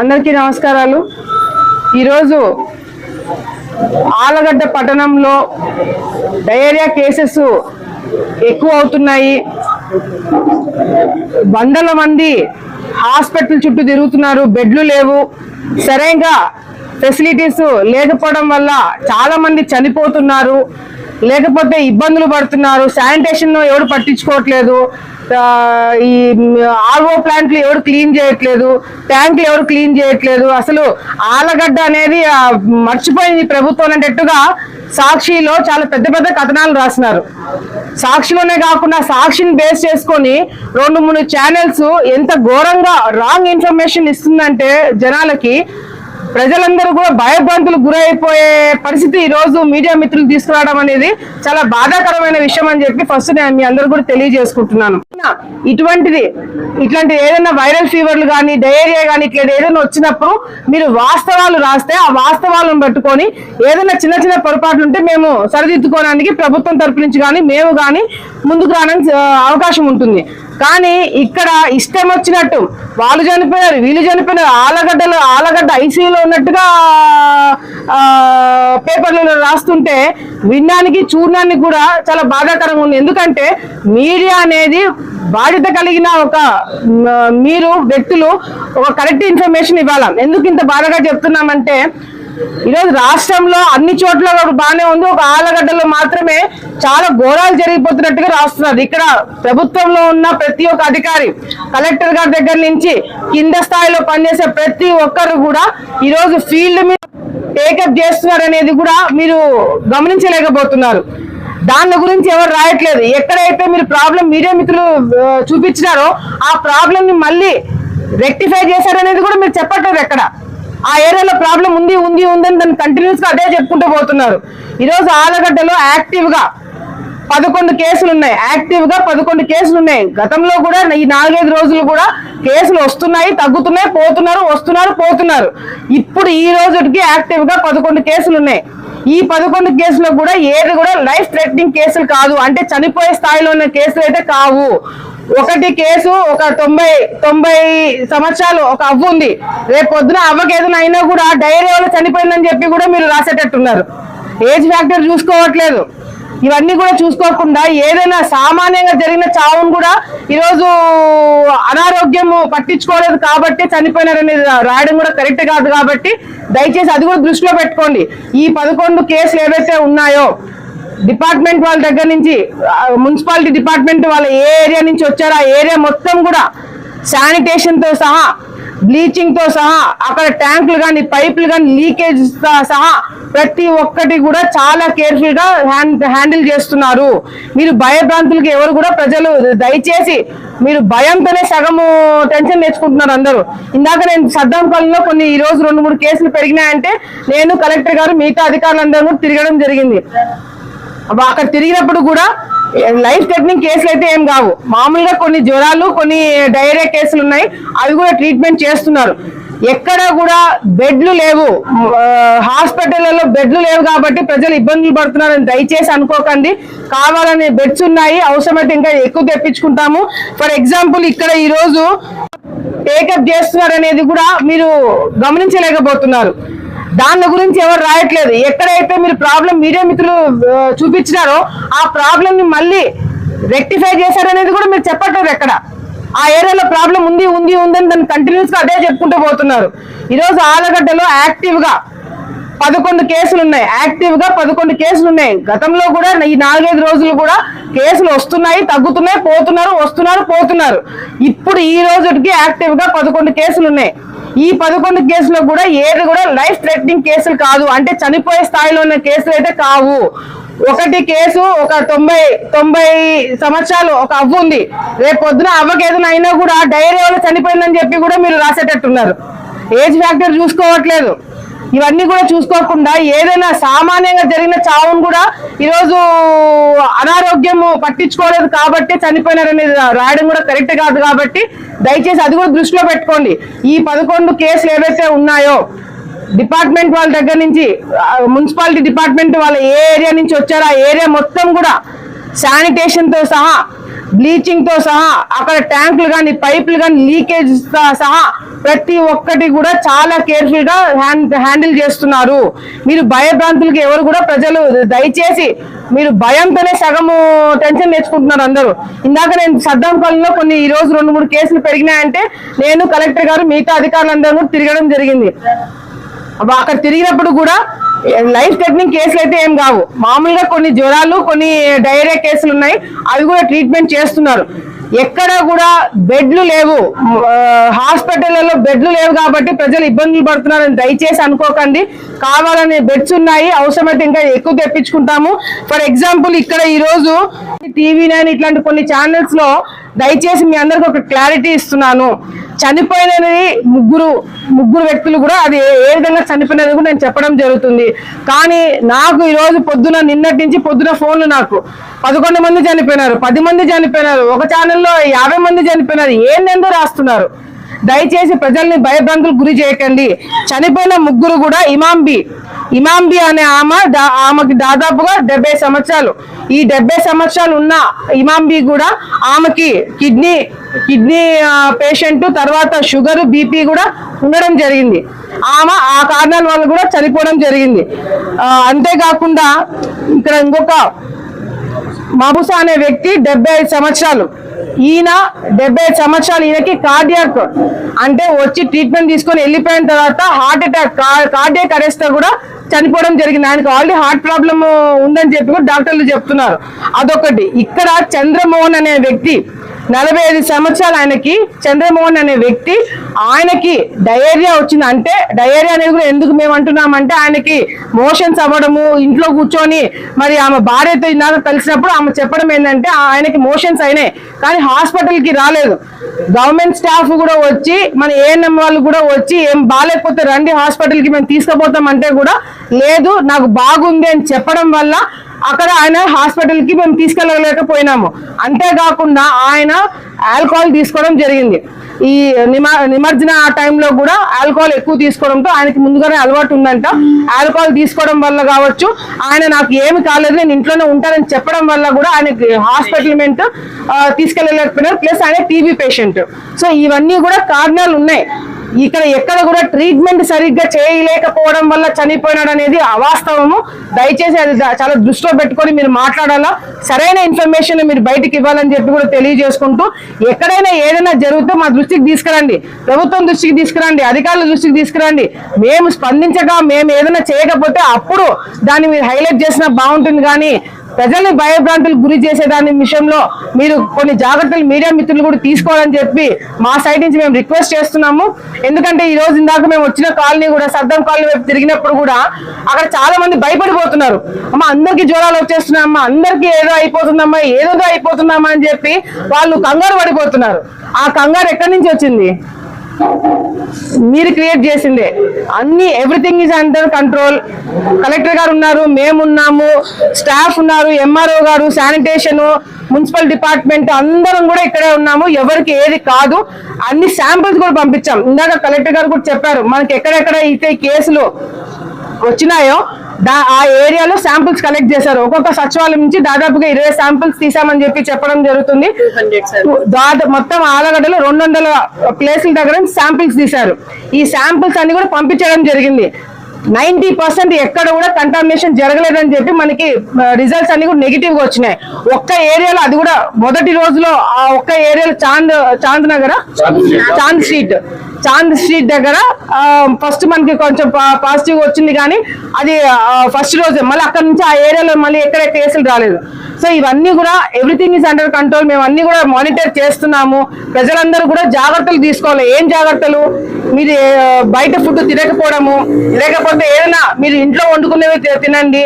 అందరికీ నమస్కారాలు. ఈరోజు ఆలగడ్డ పట్టణంలో డయేరియా కేసెస్ ఎక్కువ అవుతున్నాయి. వందల మంది హాస్పిటల్ చుట్టూ తిరుగుతున్నారు. బెడ్లు లేవు. సరైన ఫెసిలిటీస్ లేకపోవడం వల్ల చాలా మంది చనిపోతున్నారు. లేకపోతే ఇబ్బందులు పడుతున్నారు. శానిటేషన్ ఎవరు పట్టించుకోవట్లేదు. ఈ ఆర్ఓ ప్లాంట్లు ఎవరు క్లీన్ చేయట్లేదు. ట్యాంకులు ఎవరు క్లీన్ చేయట్లేదు. అసలు ఆలగడ్డ అనేది మర్చిపోయింది ప్రభుత్వం అనేటట్టుగా సాక్షిలో చాలా పెద్ద పెద్ద కథనాలు రాసినారు. సాక్షిలోనే కాకుండా సాక్షిని బేస్ చేసుకొని రెండు మూడు ఛానల్స్ ఎంత ఘోరంగా రాంగ్ ఇన్ఫర్మేషన్ ఇస్తుందంటే జనాలకి ప్రజలందరూ కూడా భయభ్రాంతులు గురైపోయే పరిస్థితి ఈ రోజు మీడియా మిత్రులు తీసుకురావడం అనేది చాలా బాధాకరమైన విషయం అని చెప్పి ఫస్ట్ నేను మీ అందరూ కూడా తెలియజేసుకుంటున్నాను. ఇటువంటిది ఇట్లాంటి ఏదైనా వైరల్ ఫీవర్లు కానీ డయేరియా కానీ ఇట్లా ఏదైనా వచ్చినప్పుడు మీరు వాస్తవాలు రాస్తే ఆ వాస్తవాలను పట్టుకొని ఏదైనా చిన్న చిన్న పొరపాట్లు ఉంటే మేము సరిదిద్దుకోవడానికి ప్రభుత్వం తరపు నుంచి కానీ మేము కానీ ముందుకు రావడానికి అవకాశం ఉంటుంది. కానీ ఇక్కడ ఇష్టం వచ్చినట్టు వాళ్ళు చనిపోయారు వీళ్ళు చనిపోయినారు ఆలగడ్డలు ఆలగడ్డ ఐసీయూలో ఉన్నట్టుగా పేపర్లలో రాస్తుంటే వినడానికి చూడడానికి కూడా చాలా బాధాకరంగా ఉంది. ఎందుకంటే మీడియా అనేది బాధ్యత కలిగిన ఒక మీరు వ్యక్తులు ఒక కరెక్ట్ ఇన్ఫర్మేషన్ ఇవ్వాలి? ఎందుకు ఇంత బాధగా చెప్తున్నామంటే ఈరోజు రాష్ట్రంలో అన్ని చోట్ల కూడా బాగానే ఉంది. ఒక ఆలగడ్డలో మాత్రమే చాలా ఘోరాలు జరిగిపోతున్నట్టుగా రాస్తున్నారు. ఇక్కడ ప్రభుత్వంలో ఉన్న ప్రతి ఒక్క అధికారి కలెక్టర్ గారి దగ్గర నుంచి కింద స్థాయిలో పనిచేసే ప్రతి ఒక్కరు కూడా ఈరోజు ఫీల్డ్ మీద టేకప్ చేస్తున్నారు అనేది కూడా మీరు గమనించలేకపోతున్నారు. దాని గురించి ఎవరు రాయట్లేదు. ఎక్కడైతే మీరు ప్రాబ్లం మీడియా మిత్రులు చూపించినారో ఆ ప్రాబ్లం ని మళ్ళీ రెక్టిఫై చేశారనేది కూడా మీరు చెప్పట్లేదు ఎక్కడ. ఆ ఏరియాలో ప్రాబ్లం ఉంది ఉంది ఉందని దాన్ని కంటిన్యూస్గా అదే చెప్పుకుంటూ పోతున్నారు. ఈరోజు ఆలగడ్డలో యాక్టివ్గా పదకొండు కేసులు ఉన్నాయి. యాక్టివ్గా పదకొండు కేసులు ఉన్నాయి. గతంలో కూడా ఈ నాలుగైదు రోజులు కూడా కేసులు వస్తున్నాయి తగ్గుతున్నాయి పోతున్నారు వస్తున్నారు పోతున్నారు. ఇప్పుడు ఈ రోజుకి యాక్టివ్గా పదకొండు కేసులు ఉన్నాయి. ఈ పదకొండు కేసులో కూడా ఏది కూడా లైఫ్ థ్రెటనింగ్ కేసులు కాదు. అంటే చనిపోయే స్థాయిలో ఉన్న కేసులు అయితే కావు. ఒకటి కేసు ఒక తొంభై తొంభై సంవత్సరాలు ఒక అవ్వ ఉంది. రేపు పొద్దున అవ్వకి ఏదైనా అయినా కూడా డైరీ వల్ల చనిపోయిందని చెప్పి కూడా మీరు రాసేటట్టున్నారు. Age factor చూసుకోవట్లేదు. ఇవన్నీ కూడా చూసుకోకుండా ఏదైనా సామాన్యంగా జరిగిన చావును కూడా ఈరోజు అనారోగ్యం పట్టించుకోలేదు కాబట్టి చనిపోయినారని రాయడం కూడా కరెక్ట్ కాదు కాబట్టి దయచేసి అది కూడా దృష్టిలో పెట్టుకోండి. ఈ పదకొండు కేసులు ఏవైతే ఉన్నాయో డిపార్ట్మెంట్ వాళ్ళ దగ్గర నుంచి మున్సిపాలిటీ డిపార్ట్మెంట్ వాళ్ళ ఏ ఏరియా నుంచి వచ్చారో ఆ ఏరియా మొత్తం కూడా శానిటేషన్తో సహా బ్లీచింగ్తో సహా అక్కడ ట్యాంకులు కానీ పైపులు కానీ లీకేజ్ సహా ప్రతి ఒక్కటి కూడా చాలా కేర్ఫుల్గా హ్యాండ్ హ్యాండిల్ చేస్తున్నారు. మీరు భయభ్రాంతులకి ఎవరు కూడా ప్రజలు దయచేసి మీరు భయంతోనే సగము టెన్షన్ నేర్చుకుంటున్నారు అందరూ. ఇందాక నేను సద్దాం కాలంలో కొన్ని ఈ రోజు రెండు మూడు కేసులు పెరిగినాయంటే నేను కలెక్టర్ గారు మిగతా అధికారులందరూ కూడా తిరగడం జరిగింది. అక్కడ తిరిగినప్పుడు కూడా లైఫ్ థ్రెటనింగ్ కేసులు అయితే ఏం కావు. మామూలుగా కొన్ని జ్వరాలు కొన్ని డైరియా కేసులు ఉన్నాయి. అవి కూడా ట్రీట్మెంట్ చేస్తున్నారు. ఎక్కడ కూడా బెడ్లు లేవు. ఆ, హాస్పిటళ్ళలో బెడ్లు లేవు కాబట్టి ప్రజలు ఇబ్బందులు పడుతున్నారని దయచేసి అనుకోకండి. కావాలనే బెడ్స్ ఉన్నాయి. అవసరమైతే ఇంకా ఎక్కువ తెప్పించుకుంటాము. ఫర్ ఎగ్జాంపుల్ ఇక్కడ ఈరోజు టేకప్ చేస్తున్నారు అనేది కూడా మీరు గమనించలేకపోతున్నారు. దాని గురించి ఎవరు రాయట్లేదు. ఎక్కడైతే మీరు ప్రాబ్లం మీడియా మిత్రులు చూపించినారో ఆ ప్రాబ్లం ని మళ్ళీ రెక్టిఫై చేశారనేది కూడా మీరు చెప్పట్లేదు ఎక్కడ. ఆ ఏరియాలో ప్రాబ్లం ఉంది ఉంది ఉందని దాన్ని కంటిన్యూస్గా అదే చెప్పుకుంటూ పోతున్నారు. ఈరోజు ఆలగడ్డలో యాక్టివ్గా పదకొండు కేసులు ఉన్నాయి. యాక్టివ్గా పదకొండు కేసులు ఉన్నాయి. గతంలో కూడా ఈ నాలుగైదు రోజులు కూడా కేసులు వస్తున్నాయి తగ్గుతున్నాయి పోతున్నారు వస్తున్నారు పోతున్నారు. ఇప్పుడు ఈ రోజుకి యాక్టివ్గా పదకొండు కేసులు ఉన్నాయి. ఈ పదకొండు కేసులో కూడా ఏది కూడా లైఫ్ థ్రెటనింగ్ కేసులు కాదు. అంటే చనిపోయే స్థాయిలో ఉన్న కేసులు అయితే కావు. ఒకటి కేసు ఒక తొంభై తొంభై సంవత్సరాలు ఒక అవ్వ ఉంది. రేపు పొద్దున అవ్వకి ఏదైనా అయినా కూడా డైరీ వల్ల చనిపోయిందని చెప్పి కూడా మీరు రాసేటట్టున్నారు. Age factor చూసుకోవట్లేదు. ఇవన్నీ కూడా చూసుకోకుండా ఏదైనా సామాన్యంగా జరిగిన చావును కూడా ఈరోజు అనారోగ్యం పట్టించుకోలేదు కాబట్టి చనిపోయినారనేది రాయడం కూడా కరెక్ట్ కాదు కాబట్టి దయచేసి అది కూడా దృష్టిలో పెట్టుకోండి. ఈ పదకొండు కేసులు ఏవైతే ఉన్నాయో డిపార్ట్మెంట్ వాళ్ళ దగ్గర నుంచి మున్సిపాలిటీ డిపార్ట్మెంట్ వాళ్ళ ఏ ఏరియా నుంచి వచ్చారో. ఆ ఏరియా మొత్తం కూడా శానిటేషన్తో సహా బ్లీచింగ్తో సహా అక్కడ ట్యాంకులు కానీ పైపులు కానీ లీకేజ్ సహా ప్రతి ఒక్కటి కూడా చాలా కేర్ఫుల్గా హ్యాండిల్ చేస్తున్నారు. మీరు భయభ్రాంతులకి ఎవరు కూడా ప్రజలు దయచేసి మీరు భయంతోనే సగము టెన్షన్ నేర్చుకుంటున్నారు అందరూ. ఇందాక నేను సద్దాం కాలంలో కొన్ని ఈ రోజు రెండు మూడు కేసులు పెరిగినాయంటే నేను కలెక్టర్ గారు మిగతా అధికారులందరూ కూడా తిరగడం జరిగింది. అక్కడ తిరిగినప్పుడు కూడా లైఫ్ థ్రెటనింగ్ కేసులు అయితే ఏం కావు. మామూలుగా కొన్ని జ్వరాలు కొన్ని డైరియా కేసులు ఉన్నాయి. అవి కూడా ట్రీట్మెంట్ చేస్తున్నారు. ఎక్కడ కూడా బెడ్లు లేవు. ఆ, హాస్పిటళ్ళలో బెడ్లు లేవు కాబట్టి ప్రజలు ఇబ్బందులు పడుతున్నారని దయచేసి అనుకోకండి. కావాలనే బెడ్స్ ఉన్నాయి. అవసరమైతే ఇంకా ఎక్కువ తెప్పించుకుంటాము. ఫర్ ఎగ్జాంపుల్ ఇక్కడ ఈరోజు టీవీ నైన్ ఇట్లాంటి కొన్ని ఛానల్స్లో దయచేసి మీ అందరికి ఒక క్లారిటీ ఇస్తున్నాను. చనిపోయినది ముగ్గురు ముగ్గురు వ్యక్తులు కూడా అది ఏ- విధంగా చనిపోయినది కూడా నేను చెప్పడం జరుగుతుంది. కానీ నాకు ఈరోజు పొద్దున నిన్నటి నుంచి పొద్దున ఫోన్లు నాకు. పదకొండు మంది చనిపోయినారు పది మంది చనిపోయినారు ఒక ఛానల్లో యాభై మంది చనిపోయినారు ఏందెందో రాస్తున్నారు. దయచేసి ప్రజల్ని భయభ్రాంతులకు గురి చేయకండి. చనిపోయిన ముగ్గురు కూడా ఇమాంబి ఇమాంబి అనే ఆమె ఆమెకి దాదాపుగా డెబ్బై సంవత్సరాలు. ఈ డెబ్బై సంవత్సరాలు ఉన్న ఇమాంబి కూడా ఆమెకి కిడ్నీ కిడ్నీ పేషెంట్ తర్వాత షుగర్ బీపీ కూడా ఉండడం జరిగింది. ఆమె ఆ కారణాల వల్ల కూడా చనిపోవడం జరిగింది. అంతేకాకుండా ఇక్కడ ఇంకొక మబుసా అనే వ్యక్తి డెబ్బై ఐదు సంవత్సరాలు ఈయన డెబ్బై సంవత్సరాలు ఈయనకి కార్డియాక్ అంటే వచ్చి ట్రీట్మెంట్ తీసుకొని వెళ్ళిపోయిన తర్వాత హార్ట్ అటాక్ కార్డియాక్ అరెస్ట్ కూడా చనిపోవడం జరిగింది. ఆయనకు ఆల్రెడీ హార్ట్ ప్రాబ్లమ్ ఉందని చెప్పి కూడా డాక్టర్లు చెప్తున్నారు. అదొకటి. ఇక్కడ చంద్రమోహన్ అనే వ్యక్తి నలభై ఐదు సంవత్సరాలు ఆయనకి చంద్రమోహన్ అనే వ్యక్తి. ఆయనకి డయేరియా వచ్చింది. అంటే డయేరియా అనేది కూడా ఎందుకు మేము అంటున్నామంటే ఆయనకి మోషన్స్ అవ్వడము ఇంట్లో కూర్చొని మరి ఆమె భార్యతో ఇందాక కలిసినప్పుడు ఆమె చెప్పడం ఏంటంటే ఆయనకి మోషన్స్ అయినాయి. కానీ హాస్పిటల్కి రాలేదు. గవర్నమెంట్ స్టాఫ్ కూడా వచ్చి మన ఏఎన్ఎం వాళ్ళు కూడా వచ్చి ఏం బాగాలేకపోతే రండి హాస్పిటల్కి మేము తీసుకుపోతాం అంటే కూడా లేదు నాకు బాగుంది అని చెప్పడం వల్ల అక్కడ ఆయన హాస్పిటల్కి మేము తీసుకెళ్ళలేకపోయినాము. అంతేకాకుండా ఆయన ఆల్కహాల్ తీసుకోవడం జరిగింది. ఈ నిమ నిమజ్జన ఆ టైంలో కూడా ఆల్కహాల్ ఎక్కువ తీసుకోవడంతో ఆయనకి ముందుగానే అలవాటు ఉందంట. ఆల్కహాల్ తీసుకోవడం వల్ల కావచ్చు ఆయన నాకు ఏమి కాలేదు నేను ఇంట్లోనే ఉంటానని చెప్పడం వల్ల కూడా ఆయనకి హాస్పిటల్మెంట్ తీసుకెళ్ళలేకపోయినారు. ప్లస్ ఆయన టీబీ పేషెంట్ సో ఇవన్నీ కూడా కారణాలు ఉన్నాయి. ఇక్కడ ఎక్కడ కూడా ట్రీట్మెంట్ సరిగ్గా చేయలేకపోవడం వల్ల చనిపోయినాడు అనేది అవాస్తవము. దయచేసి అది చాలా దృష్టిలో పెట్టుకొని మీరు మాట్లాడాలా? సరైన ఇన్ఫర్మేషన్ మీరు బయటకు ఇవ్వాలని చెప్పి కూడా తెలియజేసుకుంటూ ఎక్కడైనా ఏదైనా జరిగితే మా దృష్టికి తీసుకురండి. ప్రభుత్వం దృష్టికి తీసుకురండి. అధికారుల దృష్టికి తీసుకురండి. మేము స్పందించగా మేము ఏదైనా చేయకపోతే అప్పుడు దాన్ని మీరు హైలైట్ చేసినా బాగుంటుంది కానీ ప్రజల్ని భయభ్రాంతులకు గురి చేసేదాని విషయంలో మీరు కొన్ని జాగ్రత్తలు మీడియా మిత్రులు కూడా తీసుకోవాలని చెప్పి మా సైడ్ నుంచి మేము రిక్వెస్ట్ చేస్తున్నాము. ఎందుకంటే ఈ రోజు ఇందాక మేము వచ్చిన కాలనీ కూడా సర్దం కాలనీ వైపు తిరిగినప్పుడు కూడా అక్కడ చాలా మంది భయపడిపోతున్నారు. అమ్మ అందరికి జ్వరాలు వచ్చేస్తున్నాయమ్మా అందరికి ఏదో అయిపోతుందమ్మా ఏదో అయిపోతుందమ్మా అని చెప్పి వాళ్ళు కంగారు పడిపోతున్నారు. ఆ కంగారు ఎక్కడి నుంచి వచ్చింది? మీరు క్రియేట్ చేసిందే. అన్ని everything is under control collector గారు ఉన్నారు మేము ఉన్నాము స్టాఫ్ ఉన్నారు ఎంఆర్ఓ గారు శానిటేషన్ మున్సిపల్ డిపార్ట్మెంట్ అందరం కూడా ఇక్కడే ఉన్నాము. ఎవరికి ఏది కాదు అన్ని శాంపిల్స్ కూడా పంపించాం. ఇందాక కలెక్టర్ గారు కూడా చెప్పారు మనకి ఎక్కడెక్కడ అయితే కేసులు వచ్చినాయో ఆ ఏరియాలో శాంపిల్స్ కలెక్ట్ చేశారు. ఒక్కొక్క సచివాలయం నుంచి దాదాపుగా ఇరవై శాంపిల్స్ తీసామని చెప్పి చెప్పడం జరుగుతుంది. దాదాపు మొత్తం ఆలగడ్డలో రెండు వందల ప్లేసుల దగ్గర శాంపిల్స్ తీశారు. ఈ శాంపిల్స్ అన్ని కూడా పంపించడం జరిగింది. నైన్టీ పర్సెంట్ ఎక్కడ కూడా కంటామినేషన్ జరగలేదని చెప్పి మనకి రిజల్ట్స్ అన్ని కూడా నెగిటివ్గా వచ్చినాయి. ఒక్క ఏరియాలో అది కూడా మొదటి రోజులో ఆ ఒక్క ఏరియాలో చాంద్ చాంద్ నగర? చాంద్ స్ట్రీట్. చాంద్ స్ట్రీట్ దగ్గర ఫస్ట్ మనకి కొంచెం పాజిటివ్ వచ్చింది కానీ అది ఫస్ట్ రోజే. మళ్ళీ అక్కడ నుంచి ఆ ఏరియాలో మళ్ళీ ఎక్కడ కేసులు రాలేదు. సో ఇవన్నీ కూడా ఎవ్రీథింగ్ ఇస్ అండర్ కంట్రోల్ మేము అన్ని కూడా మానిటర్ చేస్తున్నాము. ప్రజలందరూ కూడా జాగ్రత్తలు తీసుకోవాలి. ఏం జాగ్రత్తలు? మీరు బయట ఫుడ్ తినకపోవడము లేకపోతే ఏదైనా మీరు ఇంట్లో వండుకునేవి తినండి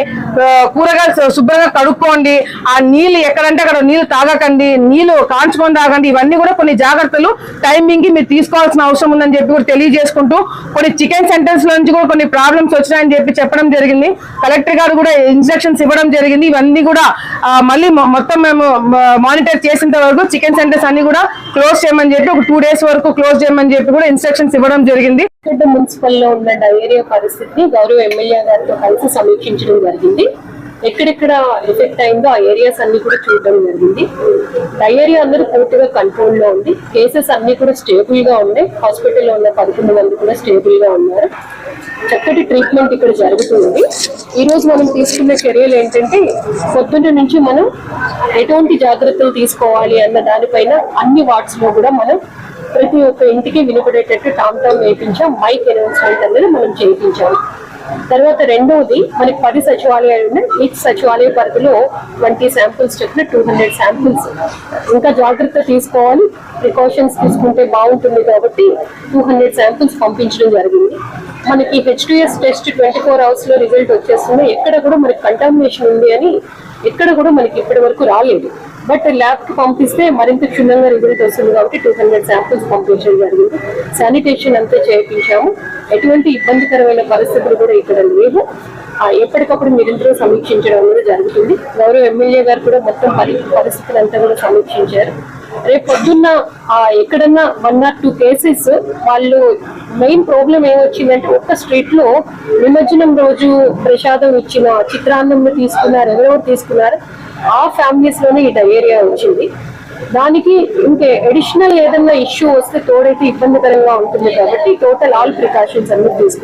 కూరగాయలు శుభ్రంగా కడుక్కోండి ఆ నీళ్ళు ఎక్కడంటే అక్కడ నీళ్ళు తాగకండి నీళ్ళు కాంచుకొని తాగండి. ఇవన్నీ కూడా కొన్ని జాగ్రత్తలు టైమింగ్కి మీరు తీసుకోవాల్సిన అవసరం ఉందని చెప్పి కూడా తెలియజేసుకుంటూ కొన్ని చికెన్ సెంటర్స్ నుంచి కూడా కొన్ని ప్రాబ్లమ్స్ వచ్చినాయని చెప్పి చెప్పడం జరిగింది. కలెక్టర్ గారు కూడా ఇన్స్ట్రక్షన్స్ ఇవ్వడం జరిగింది. ఇవన్నీ కూడా మళ్ళీ మొత్తం మేము మానిటర్ చేసేంత వరకు చికెన్ సెంటర్స్ అన్ని కూడా క్లోజ్ చేయమని చెప్పి ఒక టూ డేస్ వరకు క్లోజ్ చేయమని చెప్పి కూడా ఇన్స్ట్రక్షన్స్ ఇవ్వడం జరిగింది. మున్సిపల్లో ఉన్న డయేరియా పరిస్థితిని గౌరవ ఎమ్మెల్యే గారితో కలిసి సమీక్షించడం జరిగింది. ఎక్కడెక్కడ ఎఫెక్ట్ అయిందో ఆ ఏరియాస్ అన్ని కూడా చూడడం జరిగింది. డయేరియా అందరూ పూర్తిగా కంట్రోల్లో ఉంది. కేసెస్ అన్ని కూడా స్టేబుల్గా ఉన్నాయి హాస్పిటల్లో ఉన్న పదకొండు మంది కూడా స్టేబుల్గా ఉన్నారు. చక్కటి ట్రీట్మెంట్ ఇక్కడ జరుగుతుంది. ఈ రోజు మనం తీసుకున్న చర్యలు ఏంటంటే పొద్దున్న నుంచి మనం ఎటువంటి జాగ్రత్తలు తీసుకోవాలి అన్న దానిపైన అన్ని వార్డ్స్లో కూడా మనం ప్రతి ఒక్క ఇంటికి వినపడేటట్టు టామ్ టామ్ వేయించాం మైక్ అనౌన్స్మెంట్ అనేది మనం చేయించాం. తర్వాత రెండవది మనకి పది సచివాలయాలు ఉన్నాయి. ఈచ్ సచివాలయ పరిధిలో ట్వంటీ శాంపుల్స్ చెప్పిన టూ హండ్రెడ్ శాంపుల్స్ ఇంకా జాగ్రత్త తీసుకోవాలి. ప్రికాషన్స్ తీసుకుంటే బాగుంటుంది కాబట్టి టూ హండ్రెడ్ శాంపుల్స్ పంపించడం జరిగింది. మనకి హెచ్డిఎస్ టెస్ట్ ట్వంటీ ఫోర్ అవర్స్లో రిజల్ట్ వచ్చేస్తుంది. ఎక్కడ కూడా మనకి కంటామినేషన్ ఉంది అని ఎక్కడ కూడా మనకి ఇప్పటి వరకు రాలేదు. బట్ ల్యాబ్కి పంపిస్తే మరింత క్షుణ్ణంగా రిజల్ట్ వస్తుంది కాబట్టి టూ హండ్రెడ్ శాంపుల్స్ పంపించడం జరిగింది. శానిటేషన్ అంతా చేయించాము. ఎటువంటి ఇబ్బందికరమైన పరిస్థితులు కూడా ఇక్కడ లేవు. ఎప్పటికప్పుడు నిరంతరం సమీక్షించడం అనేది జరుగుతుంది. గౌరవ ఎమ్మెల్యే గారు కూడా మొత్తం పరి పరిస్థితులు అంతా కూడా సమీక్షించారు. రేపు పొద్దున్న ఎక్కడన్నా వన్ ఆర్ టూ కేసెస్ వాళ్ళు మెయిన్ ప్రాబ్లం ఏమొచ్చిందంటే ఒక్క స్ట్రీట్లో నిమజ్జనం రోజు ప్రసాదం ఇచ్చిన చిత్రాన్నం తీసుకున్నారు ఎవరెవరు తీసుకున్నారు. ఆ ఫ్యామిలీస్లోనే ఈ డయేరియా వచ్చింది. దానికి ఇంకే అడిషనల్ ఏదన్నా ఇష్యూ వస్తే తోడైతే ఇబ్బందికరంగా ఉంటుంది కాబట్టి టోటల్ ఆల్ ప్రికాషన్స్ అన్ని తీసుకున్నాం